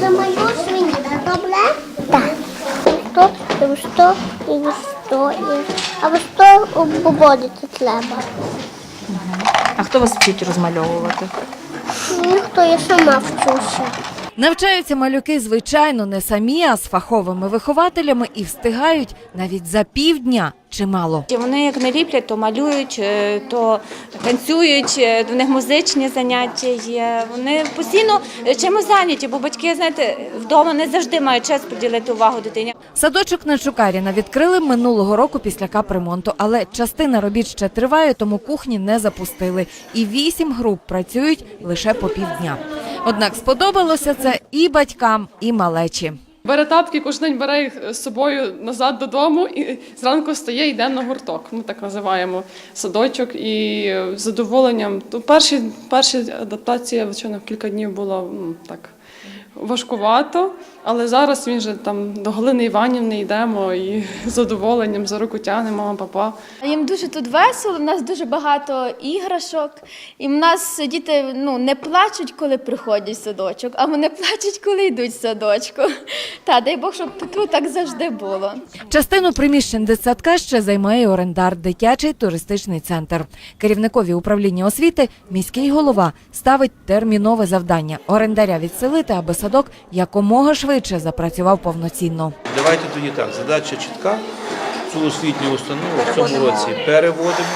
замалюєш мені, добре? Так. Що, і що, і і... А ви що обводити треба? А хто вас вчить розмальовувати? Ніхто, я сама вчуся. Навчаються малюки, звичайно, не самі, а з фаховими вихователями і встигають навіть за півдня чимало. Вони як не ліплять, то малюють, е, то танцюють, е, в них музичні заняття є. Вони постійно чимось зайняті, бо батьки, знаєте, вдома не завжди мають час приділити увагу дитині. Садочок на Чукаріна відкрили минулого року після капремонту, але частина робіт ще триває, тому кухні не запустили. І вісім груп працюють лише по півдня. Однак сподобалося це і батькам, і малечі. Бере тапки, кожен день бере їх з собою назад додому і зранку стає йде на гурток. Ми так називаємо садочок. І з задоволенням. То перші, перші адаптація, звичайно, кілька днів була так важкувато, але зараз він же там до Галини Іванівни йдемо і з задоволенням за руку тягне мама, папа. Їм дуже тут весело, в нас дуже багато іграшок. І в нас діти ну, не плачуть, коли приходять в садочок, а вони плачуть, коли йдуть з садочку. Та дай Бог, щоб тут так завжди було. Частину приміщень дитсадка ще займає орендар дитячий туристичний центр. Керівникові управління освіти міський голова ставить термінове завдання орендаря відселити, аби садок якомога швидше запрацював повноцінно. Давайте тоді так. Задача чітка. Цю освітню установу в цьому році переводимо,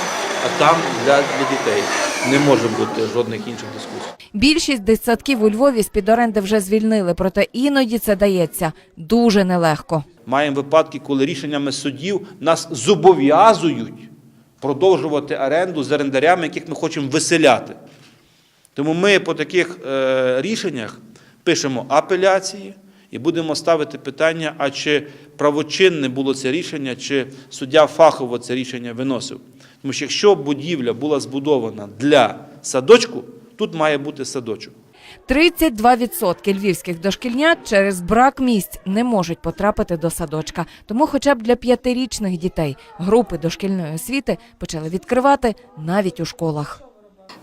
а там для, для дітей не може бути жодних інших дискусій. Більшість дитсадків у Львові з під оренди вже звільнили, проте іноді це дається дуже нелегко. Маємо випадки, коли рішеннями судів нас зобов'язують продовжувати оренду з орендарями, яких ми хочемо виселяти. Тому ми по таких е, рішеннях пишемо апеляції і будемо ставити питання, а чи правочинне було це рішення, чи суддя фахово це рішення виносив. Тому що якщо будівля була збудована для садочку, тут має бути садочок. 32% львівських дошкільнят через брак місць не можуть потрапити до садочка. Тому хоча б для п'ятирічних дітей групи дошкільної освіти почали відкривати навіть у школах.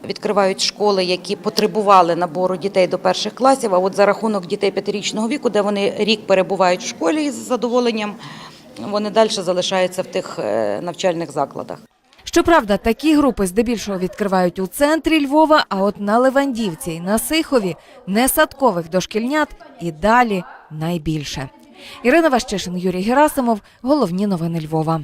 Відкривають школи, які потребували набору дітей до перших класів. А от за рахунок дітей п'ятирічного віку, де вони рік перебувають в школі із задоволенням, вони далі залишаються в тих е, навчальних закладах. Щоправда, такі групи здебільшого відкривають у центрі Львова, а от на Левандівці і на Сихові несадкових дошкільнят і далі найбільше. Ірина Ващишин, Юрій Герасимов. Головні новини Львова.